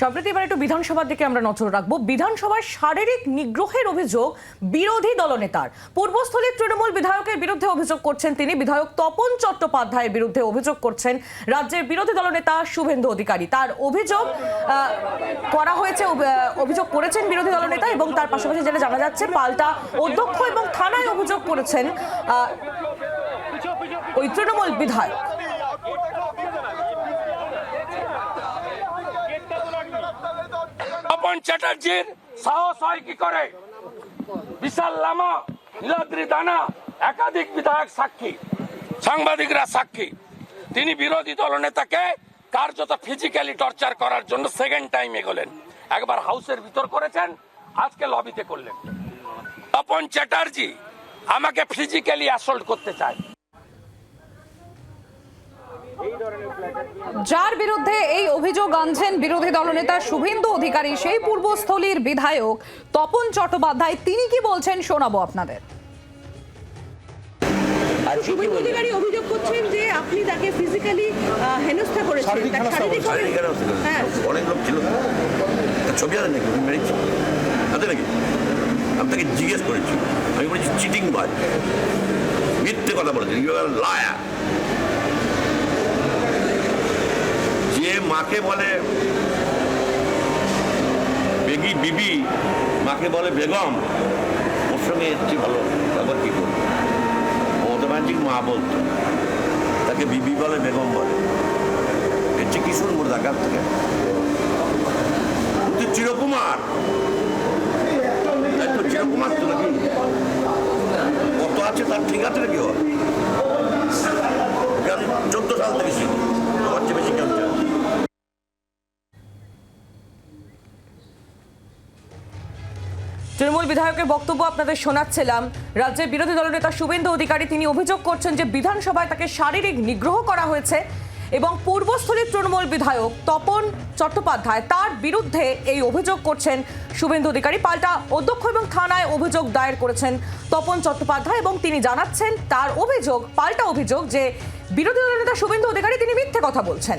সম্প্রতি এবার একটু বিধানসভার দিকে আমরা নজর রাখব। বিধানসভায় শারীরিক নিগ্রহের অভিযোগ বিরোধী দলনেতার। পূর্বস্থলীর তৃণমূল বিধায়কের বিরুদ্ধে অভিযোগ করছেন তিনি। বিধায়ক তপন চট্টোপাধ্যায়ের বিরুদ্ধে অভিযোগ করছেন রাজ্যের বিরোধী দলনেতা শুভেন্দু অধিকারী। তার অভিযোগ করা হয়েছে অভিযোগ করেছেন বিরোধী দলনেতা এবং তার পাশাপাশি যেটা জানা যাচ্ছে পাল্টা অধ্যক্ষ এবং থানায় অভিযোগ করেছেন ওই তৃণমূল বিধায়ক। তপন চ্যাটার্জির সাহস হয় কি করে? বিশাল লামা, নীলাদ্রি দানা, একাধিক বিধায়ক সাক্ষী, সাংবাদিকরা সাক্ষী। তিনি বিরোধী দলনেতাকে কার্যত ফিজিক্যালি টর্চার করার জন্য সেকেন্ড টাইম এগোলেন। একবার হাউসের ভিতর করেছেন, আজকে লবিতে করলেন। তপন চ্যাটার্জি আমাকে ফিজিক্যালি অ্যাসল্ট করতে চায়। যার বিরুদ্ধে এই অভিযোগ আনছেন বিরোধী দলনেতা শুভেন্দু অধিকারী সেই পূর্বস্থলীর বিধায়ক তপন চট্টোপাধ্যায়। তিনি কি বলছেন শোনাবো আপনাদের। শুভেন্দু অধিকারী অভিযোগ করছেন যে আপনি তাকে ফিজিক্যালি হেনস্থা করেছেন। হ্যাঁ। অনেক লোক ছিল। ছবি আছে নাকি? মেরেছি আছে নাকি? আমি তাকে জিজ্ঞেস করেছি। আমি বলেছি চিটিং বাজ মিথ্যে কথা বলেছেন। ইউ আর লায়া যে মাকে বলে, বেগি, বিবি। মাকে বলে, বেগম, ওর সঙ্গে এসছি ভালো তারপর কি করব? ব্যানার্জির মা বলতো। তাকে বিবি বলে, বেগম বলে। এর কি শুনব দেখার থেকে তুই চিরকুমার। চিরকুমার তো নাকি? কত আছে তার ঠিক আছে নাকি ওর? তৃণমূল বিধায়কের বক্তব্য আপনাদের শোনাচ্ছিলাম। রাজ্যের বিরোধী দলনেতা শুভেন্দু অধিকারী তিনি অভিযোগ করছেন যে বিধানসভায় তাকে শারীরিক নিগ্রহ করা হয়েছে এবং পূর্বস্থলীর তৃণমূল বিধায়ক তপন চট্টোপাধ্যায় তার বিরুদ্ধে এই অভিযোগ করছেন শুভেন্দু অধিকারী। পাল্টা অধ্যক্ষ এবং থানায় অভিযোগ দায়ের করেছেন তপন চট্টোপাধ্যায় এবং তিনি জানাচ্ছেন তার অভিযোগ, পাল্টা অভিযোগ যে বিরোধী দলনেতা শুভেন্দু অধিকারী তিনি মিথ্যে কথা বলছেন।